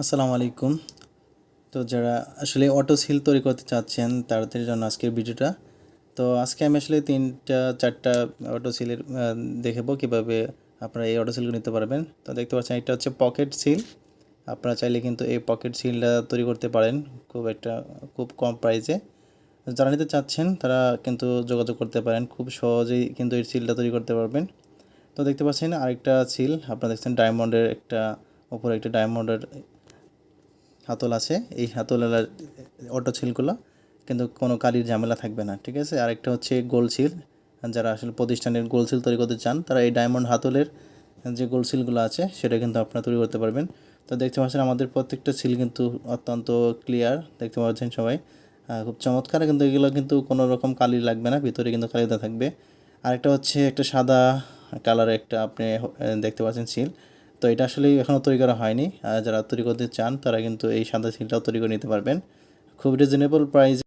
আসসালামু আলাইকুম। তো যারা আসলে অটো সিল তৈরি করতে চাচ্ছেন, তাদের জন্য আজকের ভিডিওটা। তো আজকে আমি আসলে তিনটা, চারটা অটো সিলের দেখাবো কীভাবে আপনারা এই অটো সিলগুলো নিতে পারবেন। তো দেখতে পাচ্ছেন, এটা হচ্ছে পকেট সিল। আপনারা চাইলে কিন্তু এই পকেট সিলটা তৈরি করতে পারেন খুব একটা, খুব কম প্রাইসে। যারা নিতে চাচ্ছেন, তারা কিন্তু যোগাযোগ করতে পারেন, খুব সহজেই কিন্তু এই সিলটা তৈরি করতে পারবেন। তো দেখতে পাচ্ছেন, আরেকটা সিল, আপনারা দেখছেন ডায়মন্ডের একটা ওপরে একটা ডায়মন্ডের হাতল আছে, এই হাতলের অটো ছিলগুলো, কিন্তু কোনো কালির ঝামেলা থাকবে না, ঠিক আছে? আরেকটা হচ্ছে গোল সিল যারা আসলে প্রতিষ্ঠানের গোল সিল তৈরি করতে চান, তারা এই ডায়মন্ড হাতলের যে গোল সিলগুলো আছে, সেটা কিন্তু আপনারা তৈরি করতে পারবেন। তো দেখতে পাচ্ছেন আমাদের প্রত্যেকটা সিল কিন্তু অত্যন্ত ক্লিয়ার দেখতে পাচ্ছেন সবাই। খুব চমৎকার, কিন্তু এগুলো কিন্তু কোনো রকম কালি লাগবে না, ভিতরে কিন্তু কালিটা থাকবে। আরেকটা হচ্ছে একটা সাদা কালারের একটা আপনি দেখতে পাচ্ছেন সিল তো এটা আসলে এখনও তৈরি করা হয়নি। যারা তৈরি করতে চান, তারা কিন্তু এই সাদা সিলটাও তৈরি করে নিতে পারবেন। খুব রিজনেবল প্রাইস